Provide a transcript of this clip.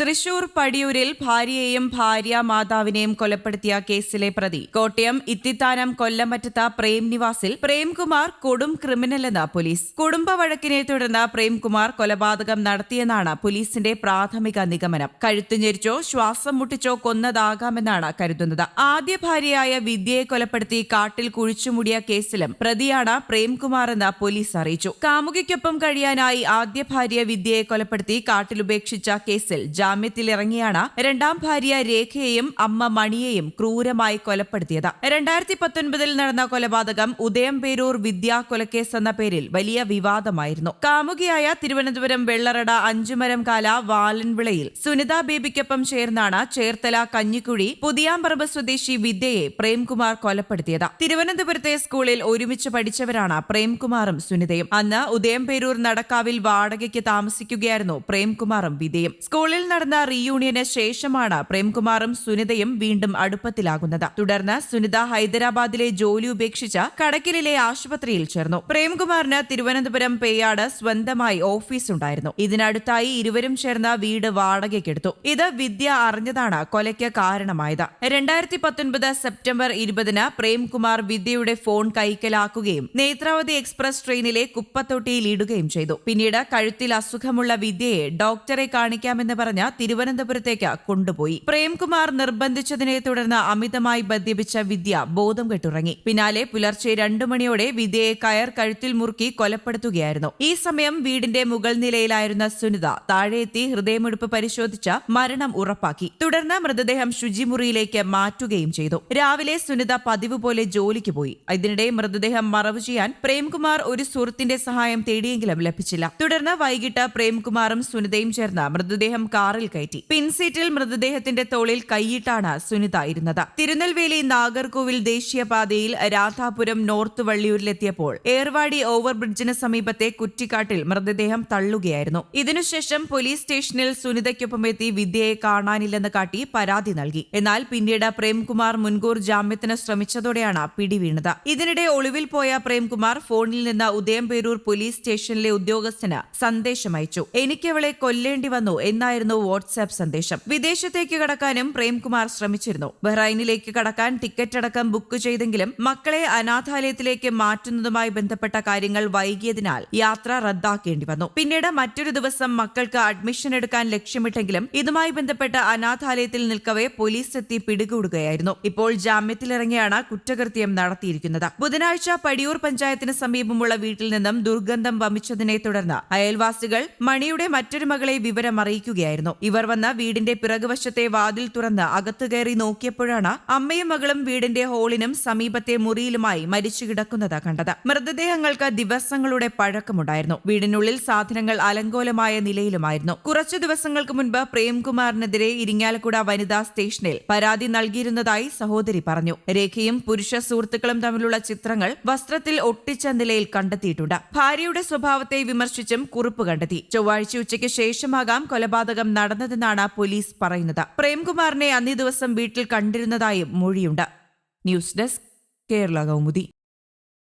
തൃശൂർ പടിയൂരിൽ ഭാര്യയെയും ഭാര്യ മാതാവിനെയും കൊലപ്പെടുത്തിയ കേസിലെ പ്രതി. കോട്ടയം ഇത്തിത്താനം കൊല്ലമറ്റത്ത പ്രേം നിവാസിൽ പ്രേംകുമാർ കൊടും ക്രിമിനലെന്ന് പോലീസ്. കുടുംബ വഴക്കിനെ തുടർന്ന് പ്രേംകുമാർ കൊലപാതകം നടത്തിയെന്നാണ് പോലീസിന്റെ പ്രാഥമിക നിഗമനം. കഴുത്തു ഞെരിച്ചോ ശ്വാസം മുട്ടിച്ചോ കൊന്നതാകാമെന്നാണ് കരുതുന്നത്. ആദ്യ ഭാര്യയായ വിദ്യയെ കൊലപ്പെടുത്തി കാട്ടിൽ കുഴിച്ചുമൂടിയ കേസിലും പ്രതിയാണ് പ്രേംകുമാർ എന്ന് പോലീസ് അറിയിച്ചു. കാമുകിക്കൊപ്പം കഴിയാനായി ആദ്യ ഭാര്യ വിദ്യയെ കൊലപ്പെടുത്തി കാട്ടിലുപേക്ഷിച്ച കേസിൽ ജാമ്യത്തിലിറങ്ങിയാണ് രണ്ടാം ഭാര്യ രേഖയെയും അമ്മ മണിയെയും ക്രൂരമായി കൊലപ്പെടുത്തിയത്. രണ്ടായിരത്തി പത്തൊൻപതിൽ നടന്ന കൊലപാതകം ഉദയംപേരൂർ വിദ്യാ കൊലക്കേസ് എന്ന പേരിൽ വലിയ വിവാദമായിരുന്നു. കാമുകിയായ തിരുവനന്തപുരം വെള്ളറട അഞ്ചുമരം കാല വാലൻവിളയിൽ സുനിത ബേബിക്കൊപ്പം ചേർന്നാണ് ചേർത്തല കഞ്ഞിക്കുഴി പുതിയാമ്പറമ്പ് സ്വദേശി വിദ്യയെ പ്രേംകുമാർ കൊലപ്പെടുത്തിയത്. തിരുവനന്തപുരത്തെ സ്കൂളിൽ ഒരുമിച്ച് പഠിച്ചവരാണ് പ്രേംകുമാറും സുനിതയും. അന്ന് ഉദയംപേരൂർ നടക്കാവിൽ വാടകയ്ക്ക് താമസിക്കുകയായിരുന്നു പ്രേംകുമാറും വിദ്യയും. സ്കൂളിൽ നടന്ന റീയൂണിയന് ശേഷമാണ് പ്രേംകുമാറും സുനിതയും വീണ്ടും അടുപ്പത്തിലാകുന്നത്. തുടർന്ന് സുനിത ഹൈദരാബാദിലെ ജോലി ഉപേക്ഷിച്ച് കടക്കിലെ ആശുപത്രിയിൽ ചേർന്നു. പ്രേംകുമാറിന് തിരുവനന്തപുരം പേയാട് സ്വന്തമായി ഓഫീസ് ഉണ്ടായിരുന്നു. ഇതിനടുത്തായി ഇരുവരും ചേർന്ന വീട് വാടകയ്ക്കെടുത്തു. ഇത് വിദ്യ അറിഞ്ഞതാണ് കൊലയ്ക്ക് കാരണമായത്. രണ്ടായിരത്തി പത്തൊൻപത് സെപ്റ്റംബർ ഇരുപതിന് പ്രേംകുമാർ വിദ്യയുടെ ഫോൺ കൈക്കലാക്കുകയും നേത്രാവതി എക്സ്പ്രസ് ട്രെയിനിലെ കുപ്പത്തൊട്ടിയിൽ ഇടുകയും ചെയ്തു. പിന്നീട് കഴുത്തിൽ അസുഖമുള്ള വിദ്യയെ ഡോക്ടറെ കാണിക്കാമെന്ന് പറഞ്ഞ് തിരുവനന്തപുരത്തേക്ക് കൊണ്ടുപോയി. പ്രേംകുമാർ നിർബന്ധിച്ചതിനെ തുടർന്ന് അമിതമായി ബന്ധിപ്പിച്ച വിദ്യ ബോധം കെട്ടുറങ്ങി. പിന്നാലെ പുലർച്ചെ രണ്ടു മണിയോടെ വിദ്യയെ കയർ കഴുത്തിൽ മുറുക്കി കൊലപ്പെടുത്തുകയായിരുന്നു. ഈ സമയം വീടിന്റെ മുകൾ നിലയിലായിരുന്ന സുനിത താഴെയെത്തി ഹൃദയമിടിപ്പ് പരിശോധിച്ച മരണം ഉറപ്പാക്കി. തുടർന്ന് മൃതദേഹം ശുചിമുറിയിലേക്ക് മാറ്റുകയും ചെയ്തു. രാവിലെ സുനിത പതിവ് പോലെ ജോലിക്ക് പോയി. ഇതിനിടെ മൃതദേഹം മറവ് ചെയ്യാൻ പ്രേംകുമാർ ഒരു സുഹൃത്തിന്റെ സഹായം തേടിയെങ്കിലും ലഭിച്ചില്ല. തുടർന്ന് വൈകിട്ട് പ്രേംകുമാറും സുനിതയും ചേർന്ന് മൃതദേഹം കാറിൽ കയറ്റി. പിൻസീറ്റിൽ മൃതദേഹത്തിന്റെ തോളിൽ കൈയിട്ടാണ് സുനിത ഇരുന്നത്. തിരുനെൽവേലി നാഗർകോവിൽ ദേശീയപാതയിൽ രാധാപുരം നോർത്ത് വള്ളിയൂരിലെത്തിയപ്പോൾ ഏർവാടി ഓവർബ്രിഡ്ജിന് സമീപത്തെ കുറ്റിക്കാട്ടിൽ മൃതദേഹം തള്ളുകയായിരുന്നു. ഇതിനുശേഷം പോലീസ് സ്റ്റേഷനിൽ സുനിതയ്ക്കൊപ്പം എത്തി വിദ്യയെ കാണാനില്ലെന്ന് കാട്ടി പരാതി നൽകി. എന്നാൽ പിന്നീട് പ്രേംകുമാർ മുൻകൂർ ജാമ്യത്തിന് ശ്രമിച്ചതോടെയാണ് പിടിവീണത്. ഇതിനിടെ ഒളിവിൽ പോയ പ്രേംകുമാർ ഫോണിൽ നിന്ന് ഉദയംപേരൂർ പോലീസ് സ്റ്റേഷനിലെ ഉദ്യോഗസ്ഥന് സന്ദേശം അയച്ചു. എനിക്കവളെ കൊല്ലേണ്ടി വന്നു എന്നായിരുന്നു വാട്സാപ്പ് സന്ദേശം. വിദേശത്തേക്ക് കടക്കാനും പ്രേംകുമാർ ശ്രമിച്ചിരുന്നു. ബഹ്റൈനിലേക്ക് കടക്കാൻ ടിക്കറ്റ് അടക്കം ബുക്ക് ചെയ്തെങ്കിലും മക്കളെ അനാഥാലയത്തിലേക്ക് മാറ്റുന്നതുമായി ബന്ധപ്പെട്ട കാര്യങ്ങൾ വൈകിയതിനാൽ യാത്ര റദ്ദാക്കേണ്ടി വന്നു. പിന്നീട് മറ്റൊരു ദിവസം മക്കൾക്ക് അഡ്മിഷൻ എടുക്കാൻ ലക്ഷ്യമിട്ടെങ്കിലും ഇതുമായി ബന്ധപ്പെട്ട അനാഥാലയത്തിൽ നിൽക്കവെ പോലീസ് എത്തി പിടികൂടുകയായിരുന്നു. ഇപ്പോൾ ജാമ്യത്തിലിറങ്ങിയാണ് കുറ്റകൃത്യം നടത്തിയിരിക്കുന്നത്. ബുധനാഴ്ച പടിയൂർ പഞ്ചായത്തിന് സമീപമുള്ള വീട്ടിൽ നിന്നും ദുർഗന്ധം വമിച്ചതിനെ തുടർന്ന് അയൽവാസികൾ മണിയുടെ മറ്റൊരു മകളെ വിവരം അറിയിക്കുകയായിരുന്നു ഇവർ വന്ന വീടിന്റെ പിറകുവശത്തെ വാതിൽ തുറന്ന് അകത്തു കയറി നോക്കിയപ്പോഴാണ് അമ്മയും മകളും വീടിന്റെ ഹോളിനും സമീപത്തെ മുറിയിലുമായി മരിച്ചു കിടക്കുന്നത് കണ്ടത്. മൃതദേഹങ്ങൾക്ക് ദിവസങ്ങളുടെ പഴക്കമുണ്ടായിരുന്നു. വീടിനുള്ളിൽ സാധനങ്ങൾ അലങ്കോലമായ നിലയിലുമായിരുന്നു. കുറച്ചു ദിവസങ്ങൾക്ക് മുൻപ് പ്രേംകുമാറിനെതിരെ ഇരിങ്ങാലക്കുട വനിതാ സ്റ്റേഷനിൽ പരാതി നൽകിയിരുന്നതായി സഹോദരി പറഞ്ഞു. രേഖയും പുരുഷ സുഹൃത്തുക്കളും തമ്മിലുള്ള ചിത്രങ്ങൾ വസ്ത്രത്തിൽ ഒട്ടിച്ച നിലയിൽ കണ്ടെത്തിയിട്ടുണ്ട്. ഭാര്യയുടെ സ്വഭാവത്തെ വിമർശിച്ചും കുറിപ്പ് കണ്ടെത്തി. ചൊവ്വാഴ്ച ഉച്ചയ്ക്ക് ശേഷമാകാം കൊലപാതകം നടന്നതെന്നാണ് പോലീസ് പറയുന്നത്. പ്രേംകുമാറിനെ അന്നേ ദിവസം വീട്ടിൽ കണ്ടിരുന്നതായും മൊഴിയുണ്ട്. News desk Kerala Kaumudi.